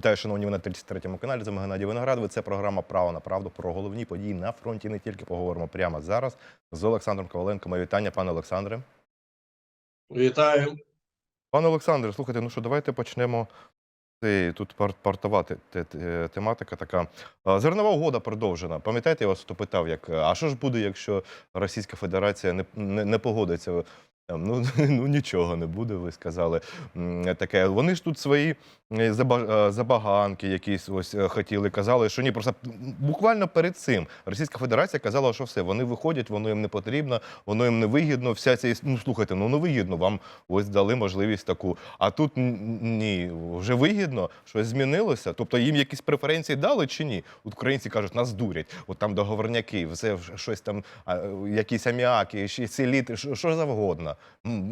Вітаю, шановні ви на 33-му каналі. З вами Геннадій Виноградовий. Це програма Право на правду про головні події на фронті. Не тільки поговоримо прямо зараз з Олександром Коваленко. Моє вітання, пане Олександре. Вітаю. Пане Олександре, слухайте, ну що, давайте почнемо. Тут пар- партова те- те- те- тематика така. Зернова угода продовжена. Пам'ятаєте, я вас то питав, як а що ж буде, якщо Російська Федерація не, не, не погодиться? Ну, ну нічого не буде, ви сказали. Таке. Вони ж тут свої е, е, забаганки якісь ось е, хотіли, казали, що ні, просто буквально перед цим Російська Федерація казала, що все, вони виходять, воно їм не потрібно, воно їм не вигідно. Вся ця ну слухайте, ну не вигідно. Вам ось дали можливість таку. А тут ні, вже вигідно, щось змінилося. Тобто їм якісь преференції дали чи ні? Українці кажуть, нас дурять. От там договорняки, все щось там, якісь аміаки, ще селіти, що, що завгодно.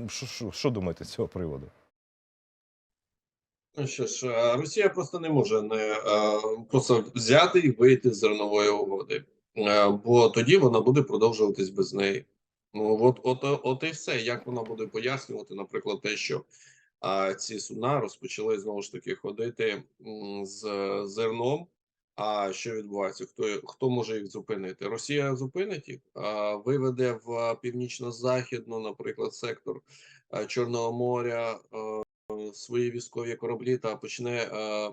Що, що думаєте з цього приводу? Ну що ж, е, Росія просто не може не е, просто взяти і вийти з зернової угоди, Е, бо тоді вона буде продовжуватись без неї. Ну от, от, от і все. Як вона буде пояснювати, наприклад, те, що ці судна розпочали знову ж таки ходити з зерном. А що відбувається? Хто хто може їх зупинити? Росія зупинить їх, а, виведе в північно-західну, наприклад, сектор е, Чорного моря. е, свої військові кораблі та почне е,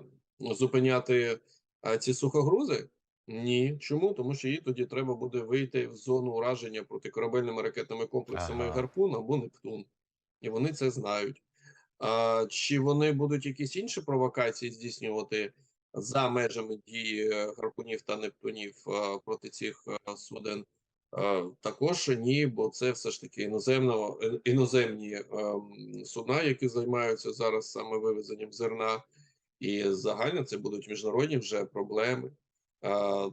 зупиняти е, ці сухогрузи? Ні. Чому? Тому що їй тоді треба буде вийти в зону ураження протикорабельними ракетними комплексами Ага. Гарпун або Нептун. І вони це знають. А, чи вони будуть якісь інші провокації здійснювати за межами дії е, гарпунів та нептунів е, проти цих е, суден? Також ні, бо це все ж таки іноземно, е, іноземні ем, судна, які займаються зараз саме вивезенням зерна, і загально це будуть міжнародні вже проблеми.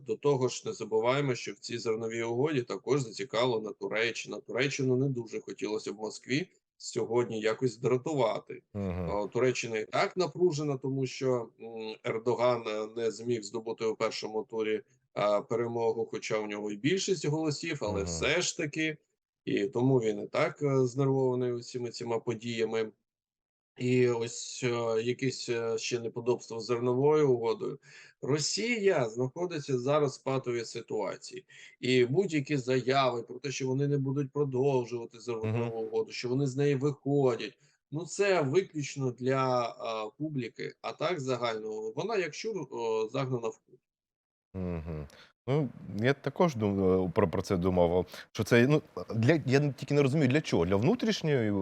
До того ж, не забуваємо, що в цій зерновій угоді також зацікавлена Туреччина. Туреччину не дуже хотілося в Москві сьогодні якось дратувати. Угу. Туреччина і так напружена, тому що Ердоган е, не зміг здобути у першому турі перемогу, хоча у нього і більшість голосів, але угу. все ж таки, і тому він і так е, знервований усіма цими подіями. І ось е, якісь е, ще неподобства з зерновою угодою. Росія знаходиться зараз в патовій ситуації, і будь-які заяви про те, що вони не будуть продовжувати зернову угоду, що вони з неї виходять. Ну це виключно для а, публіки. А так загально вона, як щур, о, загнана в кут. Угу. Ну, я також дум- про, про це думав. Що це ну для я тільки не розумію для чого? Для внутрішньої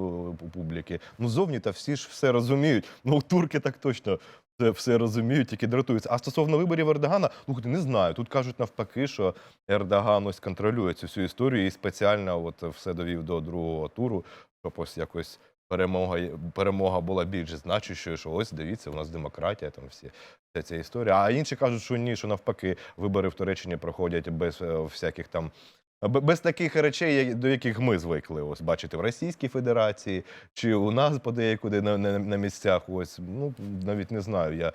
публіки. Ну зовні та всі ж все розуміють. Ну турки так точно все, все розуміють, тільки дратуються. А стосовно виборів Ердогана, слухайте, не знаю. Тут кажуть навпаки, що Ердоган ось контролює цю всю історію і спеціально от все довів до другого туру, щоб ось якось. Перемога, перемога була більш значущою, що ось дивіться, у нас демократія, там всі вся ця історія. А інші кажуть, що ні, що навпаки, вибори в Туреччині проходять без е, всяких там. Бе- Без таких речей, до яких ми звикли, ось бачити в Російській Федерації чи у нас подекуди на, на, на місцях. Ось ну навіть не знаю. Я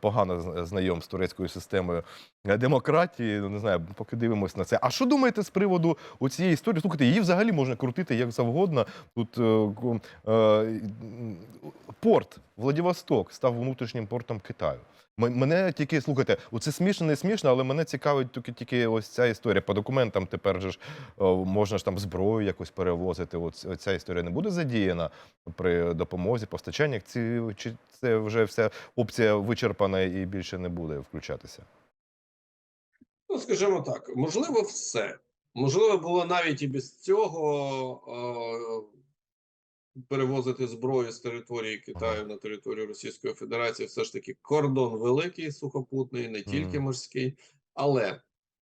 погано знайом з турецькою системою е, демократії. Ну не знаю, поки дивимось на це. А що думаєте з приводу у цієї історії? Слухайте, її взагалі можна крутити як завгодно. Тут е, е, порт Владивосток став внутрішнім портом Китаю. Мене тільки слухайте, оце смішно, не смішно, але мене цікавить тільки, тільки ось ця історія. По документам тепер же ж можна ж там зброю якось перевозити. От ця історія не буде задіяна при допомозі, постачаннях. Ці чи це вже вся опція вичерпана і більше не буде включатися? Ну, скажімо так, можливо, все. Можливо, було навіть і без цього перевозити зброю з території Китаю на територію Російської Федерації. Все ж таки, кордон великий, сухопутний, не тільки морський. Але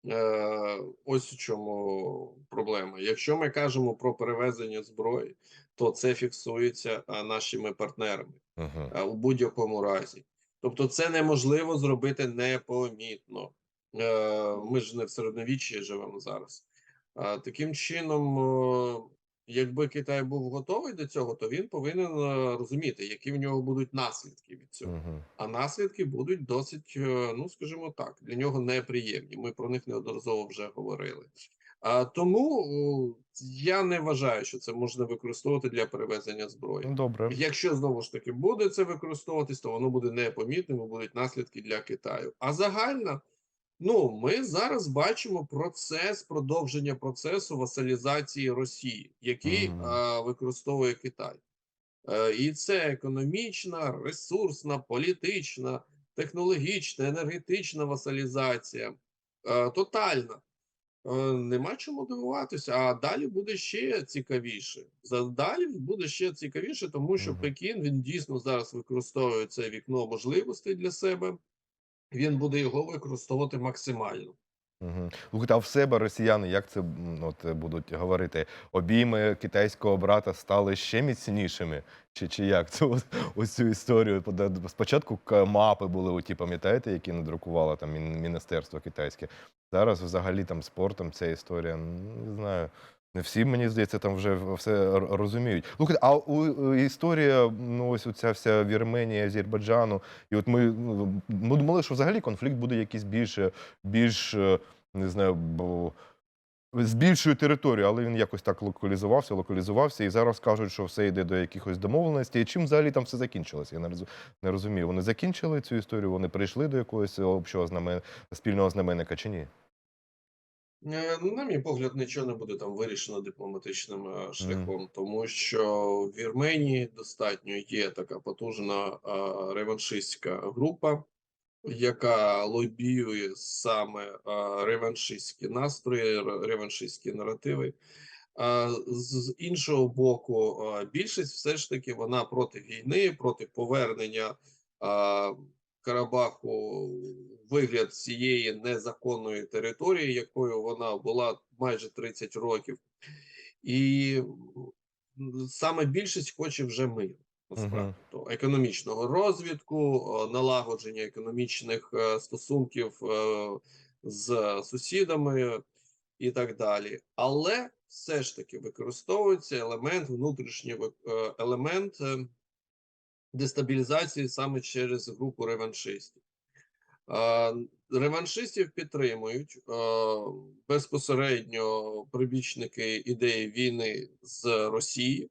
е, ось у чому проблема. Якщо ми кажемо про перевезення зброї, то це фіксується е, нашими партнерами Угу. е, у будь-якому разі. Тобто, це неможливо зробити непомітно. Е, Ми ж не в середньовіччі живемо зараз. Таким чином, якби Китай був готовий до цього, то він повинен е, розуміти, які в нього будуть наслідки від цього. Угу. А наслідки будуть досить, е, ну скажімо так, для нього неприємні. Ми про них неодноразово вже говорили. А тому я не вважаю, що це можна використовувати для перевезення зброї. Ну, Добре. Якщо знову ж таки буде це використовуватись, то воно буде непомітним, і будуть наслідки для Китаю. А загально, ну ми зараз бачимо процес продовження процесу васалізації Росії, який Мгм. а, використовує Китай. Е, і це економічна, ресурсна, політична, технологічна, енергетична васалізація. Е, тотальна. Е, Нема чому дивуватися, а далі буде ще цікавіше. За- Далі буде ще цікавіше, тому що. Пекін він дійсно зараз використовує це вікно можливостей для себе. Він буде його використовувати максимально. Угу. А в себе росіяни, як це от, будуть говорити? Обійми китайського брата стали ще міцнішими? Чи, чи як? Це цю історію. Спочатку мапи були, оті, пам'ятаєте, які надрукувало там Міністерство китайське. Зараз взагалі там спортом ця історія, не знаю. Не всі, мені здається, там вже все розуміють. Слухайте, а у, історія, ну ось оця вся Вірменія, Азербайджану, і от ми, ну, ми думали, що взагалі конфлікт буде якийсь більше, більш, е, не знаю, бо з більшою територією, але він якось так локалізувався, локалізувався, і зараз кажуть, що все йде до якихось домовленостей. І чим взагалі там все закінчилося? Я не, не розумію. Вони закінчили цю історію, вони прийшли до якогось общого знамен... спільного знаменника чи ні? Е, ну, На мій погляд, нічого не буде там вирішено дипломатичним е, шляхом, тому що в Вірменії достатньо є така потужна е, реваншистська група, яка лобіює саме реваншистські настрої, реваншистські наративи. А з іншого боку, більшість все ж таки вона проти війни, проти повернення Карабаху вигляд цієї незаконної території, якою вона була майже 30 років, і саме більшість хоче вже миру. Насправді то економічного розвитку, е, налагодження економічних е, стосунків е, з сусідами і так далі. Але все ж таки використовується елемент внутрішній елемент дестабілізації саме через групу реваншистів. Реваншистів підтримують безпосередньо прибічники ідеї війни з Росії,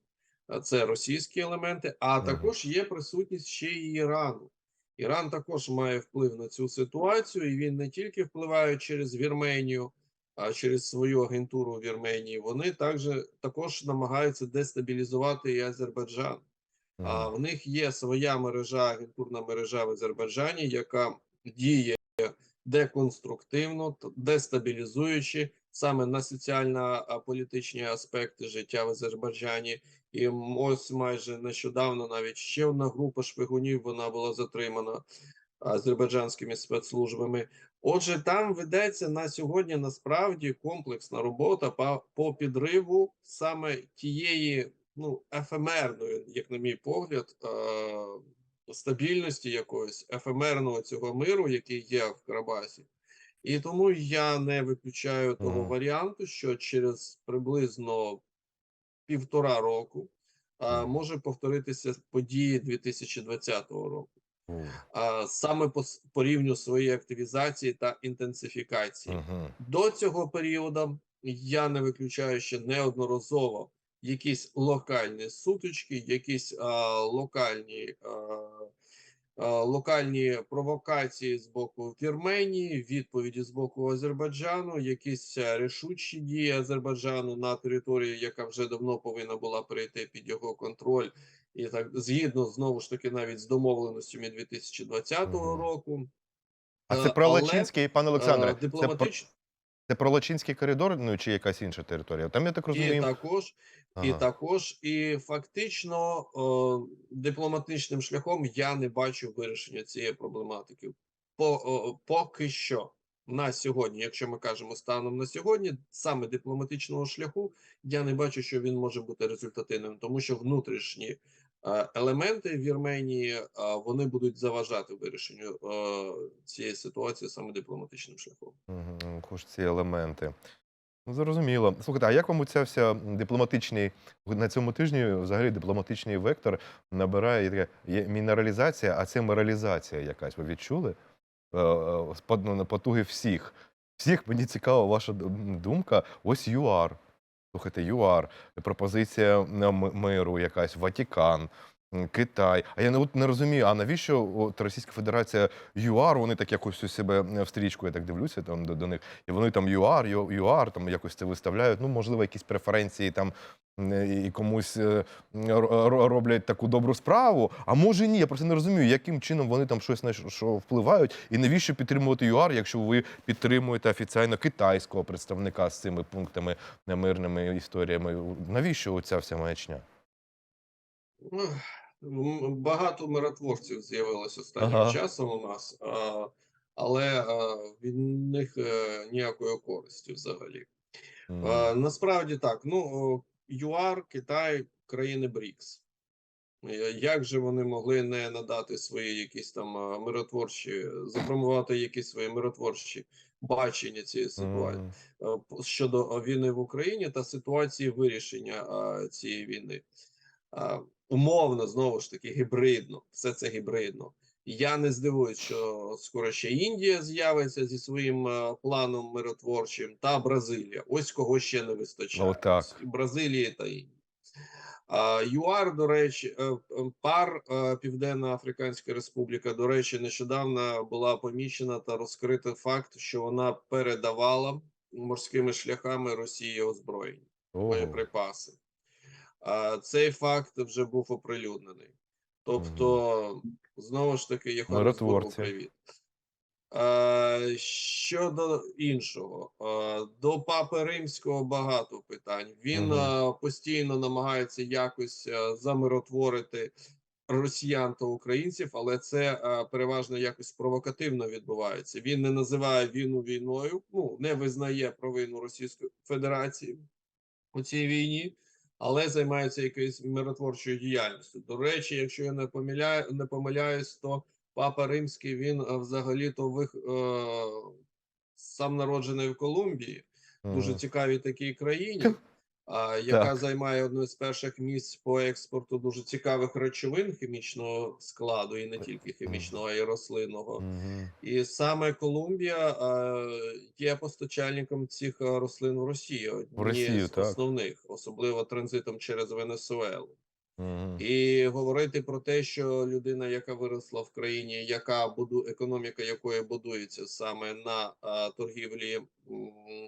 це російські елементи, а також є присутність ще й Ірану. Іран також має вплив на цю ситуацію, і він не тільки впливає через Вірменію, а через свою агентуру в Вірменії. Вони також, також намагаються дестабілізувати і Азербайджан. А в них є своя мережа, агентурна мережа в Азербайджані, яка діє деконструктивно, дестабілізуючи саме на соціально-політичні аспекти життя в Азербайджані. І ось майже нещодавно навіть ще одна група шпигунів вона була затримана азербайджанськими спецслужбами. Отже, там ведеться на сьогодні насправді комплексна робота по підриву саме тієї ну ефемерної, як на мій погляд, е- стабільності якоїсь ефемерного цього миру, який є в Карабасі. І тому я не виключаю того Мгм. варіанту, що через приблизно півтора року а, може повторитися події 2020 року а, саме по, по рівню своєї активізації та інтенсифікації. Мгм. До цього періоду я не виключаю ще неодноразово якісь локальні сутички, якісь а, локальні. А, а, Локальні провокації з боку Вірменії, відповіді з боку Азербайджану, якісь рішучі дії Азербайджану на території, яка вже давно повинна була перейти під його контроль, і так згідно знову ж таки навіть з домовленостями 2020 Мгм. року. А Е, це про але, Лачинський, пане Олександре, е, це про, дипломатич... це про Лачинський коридор, ну чи якась інша територія? Там я так розумію. і також, і також, і фактично е, дипломатичним шляхом я не бачу вирішення цієї проблематики. По, о, поки що на сьогодні, якщо ми кажемо станом на сьогодні, саме дипломатичного шляху, я не бачу, що він може бути результативним, тому що внутрішні елементи Вірменії е, вони будуть заважати вирішенню е, цієї ситуації саме дипломатичним шляхом. Хоч ці елементи. Ну, Зрозуміло. Слухайте, а як вам ця вся дипломатичний на цьому тижні взагалі дипломатичний вектор набирає таке є мінералізація, а це моралізація якась. Ви відчули? Е, е, под- ну, потуги всіх. Всіх мені цікава ваша думка. Ось ЮАР. Слухайте, ЮАР, пропозиція миру, якась Ватікан, Китай. А я не, от не розумію, а навіщо от Російська Федерація ЮАР, вони так якось у себе в стрічку, я так дивлюся там до, до них, і вони там ЮАР, ЮАР, там якось це виставляють. Ну, можливо, якісь преференції там і комусь е, роблять таку добру справу. А може ні, я просто не розумію, яким чином вони там щось на що- впливають, і навіщо підтримувати ЮАР, якщо ви підтримуєте офіційно китайського представника з цими пунктами е, мирними історіями. Навіщо оця вся маячня? Багато миротворців з'явилось останнім Ага. часом у нас, а, але а, від них е, ніякої користі взагалі. Е, Насправді так. Ну, ЮАР, Китай, країни БРІКС. Е, Як же вони могли не надати свої якісь там миротворчі, запромувати якісь свої миротворчі бачення цієї ситуації? М. е, щодо війни в Україні та ситуації вирішення цієї війни. Умовно, знову ж таки, гібридно, все це гібридно. Я не здивуюсь, що скоро ще Індія з'явиться зі своїм е, планом миротворчим, та Бразилія. Ось кого ще не вистачає. Отак. Ось і Бразилії та Індії. ЮАР, до речі, е, пар е, Південна Африканська Республіка, до речі, нещодавно була помічена та розкрита факт, що вона передавала морськими шляхами Росії озброєння, боєприпаси. А, Цей факт вже був оприлюднений. Тобто, знову ж таки, Миротворці. привіт. Щодо іншого, до папи римського багато питань. Він е, постійно намагається якось замиротворити росіян та українців, але це переважно якось провокативно відбувається. Він не називає війну війною, ну не визнає провину Російської Федерації у цій війні, але займається якоюсь миротворчою діяльністю. До речі, якщо я не помиляю, не помиляюсь, то Папа Римський він е, взагалі-то вих, е, сам народжений в Колумбії, дуже цікавій такій країні, яка Так. займає одне з перших місць по експорту дуже цікавих речовин хімічного складу, і не тільки хімічного, а й рослинного. Мгм. І саме Колумбія є постачальником цих рослин в Росію, одні Росію, з так. основних, особливо транзитом через Венесуелу. І говорити про те, що людина, яка виросла в країні, яка буду економіка якої будується саме на а, торгівлі м,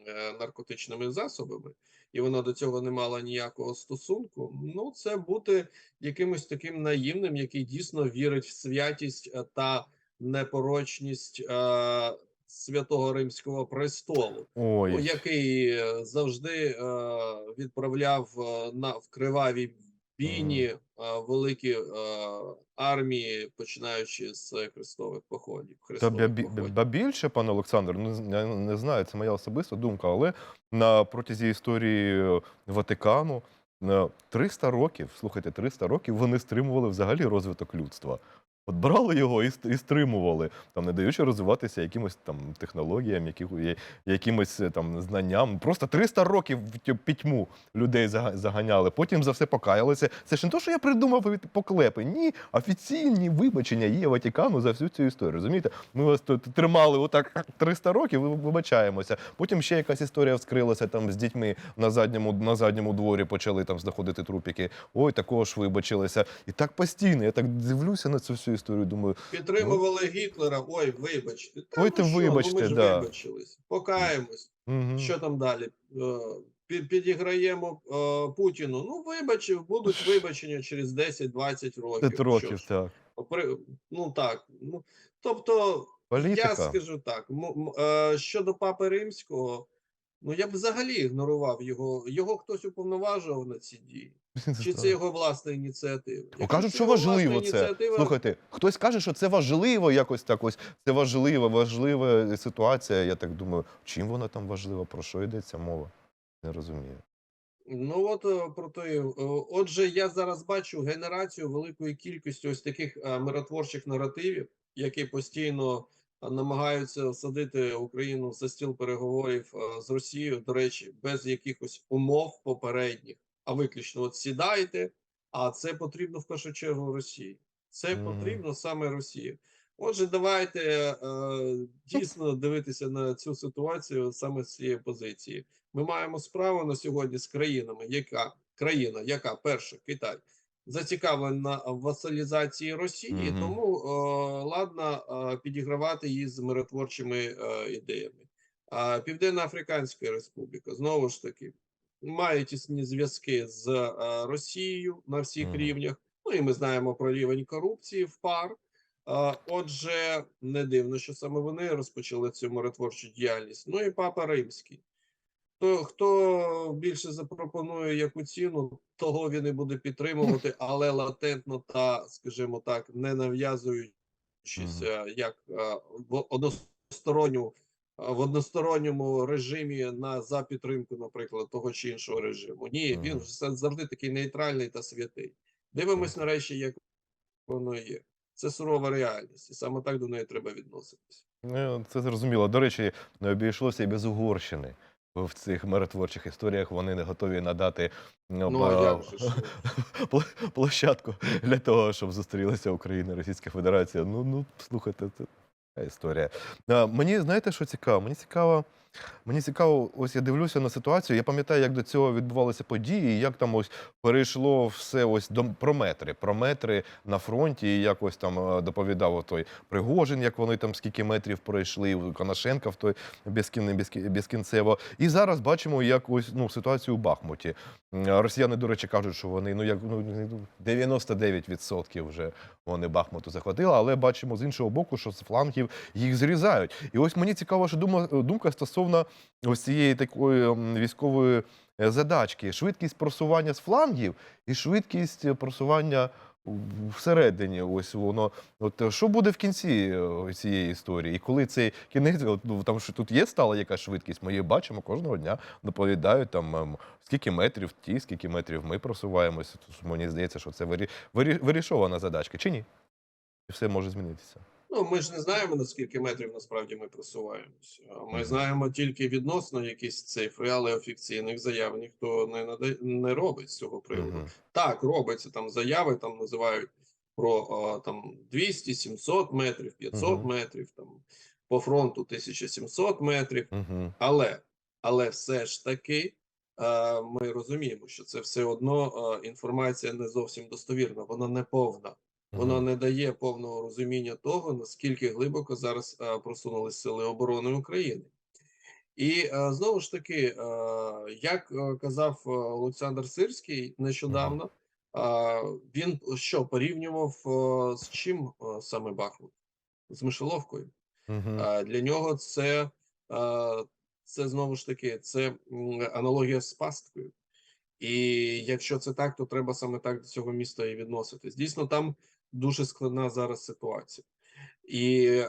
е, наркотичними засобами, і вона до цього не мала ніякого стосунку. Ну це бути якимось таким наївним, який дійсно вірить в святість е, та непорочність е, святого римського престолу Ой. який завжди е, відправляв на в криваві бійні е, великі е, армії, починаючи з хрестових походів. Та Хрестових бі- походів. ба більше, пане Олександр, ну я не знаю, це моя особиста думка, але на протязі історії е, Ватикану на 300 років, слухайте, 300 років вони стримували взагалі розвиток людства. От брали його і, і стримували, там не даючи розвиватися якимось там технологіям, які, якимось е, там знанням. Просто 300 років в пітьму людей зага- заганяли. Потім за все покаялися. Це ж не то, що я придумав від поклепи. Ні, офіційні вибачення є Ватикану за всю цю історію. Розумієте? Ми вас тут тримали отак 300 років, ви- вибачаємося. Потім ще якась історія вскрилася там з дітьми на задньому, на задньому дворі почали там знаходити трупики. Ой, також вибачилися. І так постійно. Я так дивлюся на цю всю історію. Думаю, Підтримували Гітлера. Ой, вибачте. Та Ой, ну ти що, вибачте, ну ми ж да. вибачились. Покаємось. угу. Що там далі? Е, Підіграємо е, Путіну. Ну, вибачив, будуть вибачення через 10-20 років. 5 Що років, ж? так. Ну так. Ну, тобто, Політика. Я скажу так: е, щодо папи римського, ну я б взагалі ігнорував його. Його хтось уповноважував на ці дії, чи це його власна ініціатива? Якщо кажуть, що важливо це. ініціатива, Слухайте, хтось каже, що це важливо, якось так ось. Це важлива, важлива ситуація. Я так думаю, чим вона там важлива, про що йдеться мова? Не розумію. Ну от е, про те, е, отже, я зараз бачу генерацію великої кількості ось таких е, миротворчих наративів, які постійно намагаються садити Україну за стіл переговорів з Росією. До речі, без якихось умов попередніх, а виключно от сідайте. А це потрібно в першу чергу Росії. Це Мгм. потрібно саме Росії. Отже, давайте е, дійсно дивитися на цю ситуацію саме з цієї позиції. Ми маємо справу на сьогодні з країнами, яка країна, яка перша Китай зацікавлена в васалізації Росії, Мгм. тому е, ладно е, підігравати її з миротворчими е, ідеями. А Південна Африканська Республіка знову ж таки має тісні зв'язки з е, Росією на всіх Мгм. рівнях. Ну і ми знаємо про рівень корупції в пар. А, Отже, не дивно, що саме вони розпочали цю миротворчу діяльність. Ну і папа римський. То хто більше запропонує яку ціну, того він і буде підтримувати, але латентно та, скажімо так, не нав'язуючись е, як е, в односторонню е, в односторонньому режимі на за підтримку, наприклад, того чи іншого режиму. Ні, він завжди такий нейтральний та святий. Дивимось нарешті, як воно є. Це сурова реальність, і саме так до неї треба відноситися. Ну, Це зрозуміло. До речі, не обійшлося і без Угорщини. В цих миротворчих історіях вони не готові надати ну, Ну, а площадку для того, щоб зустрілися Україна Російська Федерація. Ну, ну слухайте, це історія. Мені знаєте, що цікаво? Мені цікаво. Мені цікаво, ось я дивлюся на ситуацію. Я пам'ятаю, як до цього відбувалися події, як там ось перейшло все ось до про метри, про метри на фронті, і як ось там е, доповідав той Пригожин, як вони там скільки метрів пройшли, Конашенка в той безкін, безкін, безкінцево. І зараз бачимо, як ось ну ситуацію у Бахмуті. Росіяни, до речі, кажуть, що вони ну як ну 99% вже вони Бахмуту захватили, але бачимо з іншого боку, що з флангів їх зрізають. І ось мені цікаво, що думка стосовно ось цієї такої військової е, задачки: швидкість просування з флангів і швидкість просування всередині. Ось воно. От е, що буде в кінці е, цієї історії? І коли цей кінець, ну, там що тут є стала якась швидкість, ми її бачимо кожного дня, доповідають там. ем, Скільки метрів ті, скільки метрів ми просуваємося. Тож Мені здається, що це вирі... вирі- вирішована задачка, чи ні? І все може змінитися. Ну, ми ж не знаємо, на скільки метрів насправді ми просуваємось. А Ми знаємо тільки відносно якісь цифри, але офіційних заяв ніхто не нада... не робить з цього приводу. Мгм. Так, робиться там заяви, там називають про а, там 200, 700 метрів, 500 Мгм. метрів, там по фронту 1700 метрів. Мгм. Але, але все ж таки е, ми розуміємо, що це все одно е, інформація не зовсім достовірна, вона не повна. Вона не дає повного розуміння того, наскільки глибоко зараз е, просунулись сили оборони України. І е, знову ж таки, е, як е, казав е, Олександр Сирський нещодавно, е, він що порівнював е, з чим е, саме Бахмут? З Мишеловкою. Е, Для нього це, е, це знову ж таки це аналогія з пасткою. І якщо це так, то треба саме так до цього міста і відноситись. Дійсно, там дуже складна зараз ситуація. І е,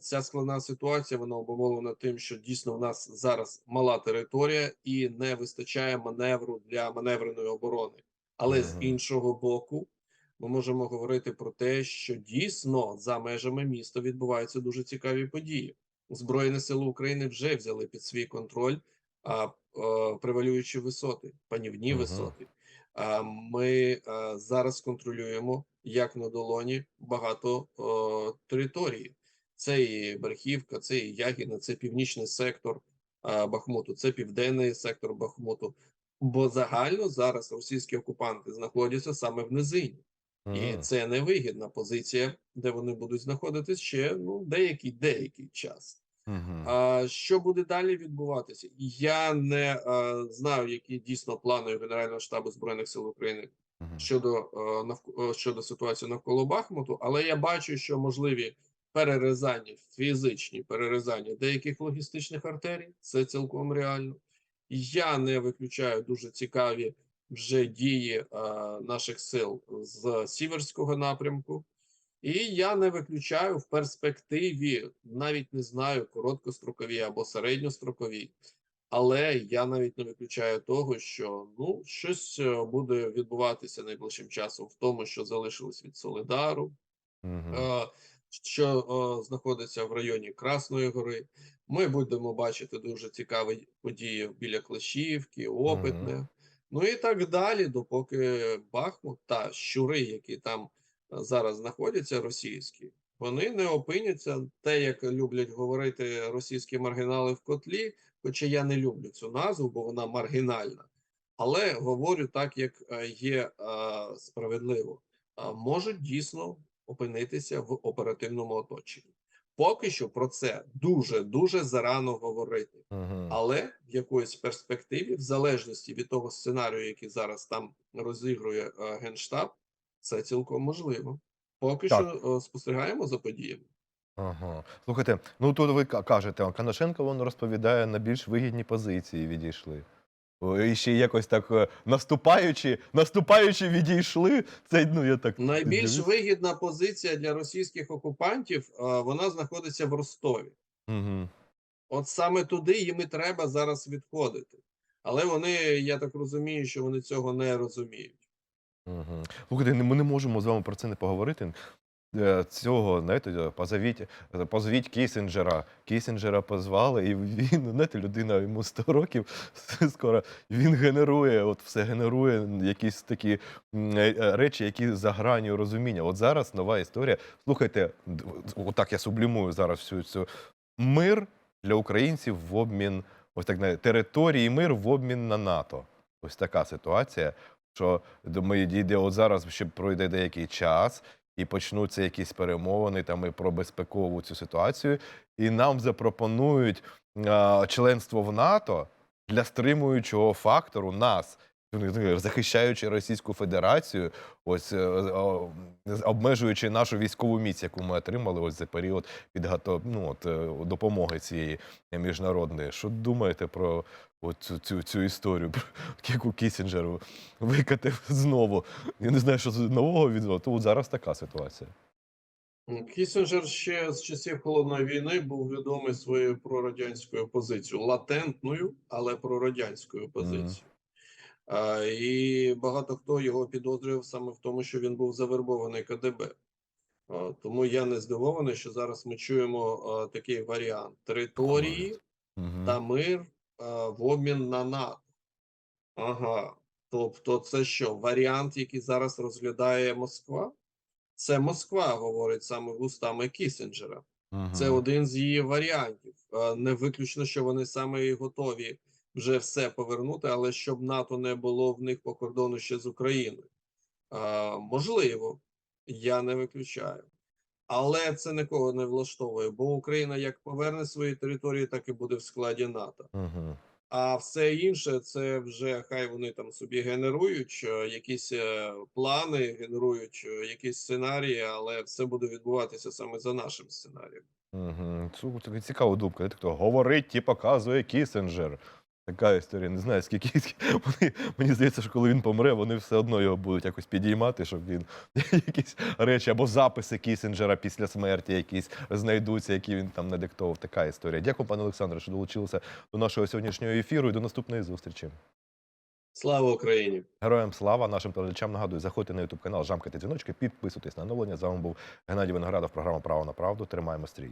ця складна ситуація вона обумовлена тим, що дійсно в нас зараз мала територія і не вистачає маневру для маневреної оборони. Але з іншого боку, ми можемо говорити про те, що дійсно за межами міста відбуваються дуже цікаві події. Збройні сили України вже взяли під свій контроль а, е, превалюючі висоти, панівні Мгм. висоти. А, Ми а, зараз контролюємо як на долоні багато о, території. Це і Верхівка, це і Ягіна, це північний сектор а, Бахмуту, це південний сектор Бахмуту. Бо загально зараз російські окупанти знаходяться саме в низині. І це невигідна позиція, де вони будуть знаходитись ще ну деякий деякий час. Мгм. А що буде далі відбуватися? Я не е, знаю, які дійсно плани Генерального штабу збройних сил України. Щодо е, е, щодо ситуації навколо Бахмуту, але я бачу, що можливі перерізання, фізичні перерізання деяких логістичних артерій. Це цілком реально. Я не виключаю дуже цікаві вже дії е, наших сил з сіверського напрямку. І я не виключаю в перспективі, навіть не знаю, короткострокові або середньострокові, але я навіть не виключаю того, що ну щось е, буде відбуватися найближчим часом в тому, що залишилось від Солидару, е, що знаходиться в районі Красної Гори. Ми будемо бачити дуже цікаві події біля Клещівки, Опитне, Мгм. ну і так далі, допоки Бахмут та щури, які там е, зараз знаходяться, російські, вони не опиняться те, як люблять говорити російські маргінали в котлі. Хоча я не люблю цю назву, бо вона маргінальна. Але говорю так, як е, є е, справедливо. А можуть дійсно опинитися в оперативному оточенні. Поки що про це дуже дуже зарано говорити. Угу. Але в якоїсь перспективі, в залежності від того сценарію, який зараз там розігрує е, Генштаб, це цілком можливо. Поки Так. що е, спостерігаємо за подіями. Ага. Слухайте, ну тут ви кажете, Канашенко він розповідає на більш вигідні позиції відійшли. І ще якось так е, наступаючи, наступаючи відійшли. Це ну я так Найбільш вигідна позиція для російських окупантів е, вона знаходиться в Ростові. Мгм. От саме туди їм і треба зараз відходити. Але вони, я так розумію, що вони цього не розуміють. Угу. Слухайте, ми не можемо з вами про це не поговорити. Е, Цього, знаєте, позовіть, позвіть Кісінджера. Кісінджера позвали, і він, знаєте, людина йому 100 років скоро. Він генерує, от все генерує якісь такі е, е, речі, які за гранню розуміння. От зараз нова історія. Слухайте, отак я сублімую зараз всю цю мир для українців в обмін, ось так знаєте, території мир в обмін на НАТО. Ось така ситуація що думаю, дійде от зараз ще пройде деякий час, і почнуться якісь перемовини там і про безпекову цю ситуацію, і нам запропонують а, членство в НАТО для стримуючого фактору нас. Ну, Захищаючи Російську Федерацію, ось е, обмежуючи нашу військову міць, яку ми отримали ось за період підготов... ну, от, е, допомоги цієї міжнародної. Що думаєте про от цю, цю, історію? Яку Кісінджеру викатив знову. Я не знаю, що з нового відео, то от зараз така ситуація. Кісінджер ще з часів холодної війни був відомий своєю прорадянською позицією, латентною, але прорадянською позицією. І багато хто його підозрював саме в тому, що він був завербований КДБ. Тому я не здивований, що зараз ми чуємо такий варіант території Мгм. та мир в обмін на НАТО. Ага. Тобто, це що? Варіант, який зараз розглядає Москва? Це Москва говорить саме вустами Кісінджера. Це один з її варіантів. Не виключно, що вони саме і готові вже все повернути, але щоб НАТО не було в них по кордону ще з Україною. Е, Можливо, я не виключаю. Але це нікого не влаштовує, бо Україна як поверне свої території, так і буде в складі НАТО. Мгм. А все інше це вже хай вони там собі генерують е, якісь е, плани, генерують е, якісь сценарії, але все буде відбуватися саме за нашим сценарієм. Цю така цікава думка. Хто говорить і показує Кісінджер. Така історія. Не знаю, скільки вони, мені здається, що коли він помре, вони все одно його будуть якось підіймати, щоб він якісь речі або записи Кісінджера після смерті якісь знайдуться, які він там надиктовував. Така історія. Дякую, пане Олександре, що долучилися до нашого сьогоднішнього ефіру і до наступної зустрічі. Слава Україні! Героям слава нашим глядачам нагадую, заходьте на Ютуб канал, жамкайте дзвіночки, підписуйтесь на оновлення. З вами був Геннадій Виноградов, програма Право на правду. Тримаємо стрій.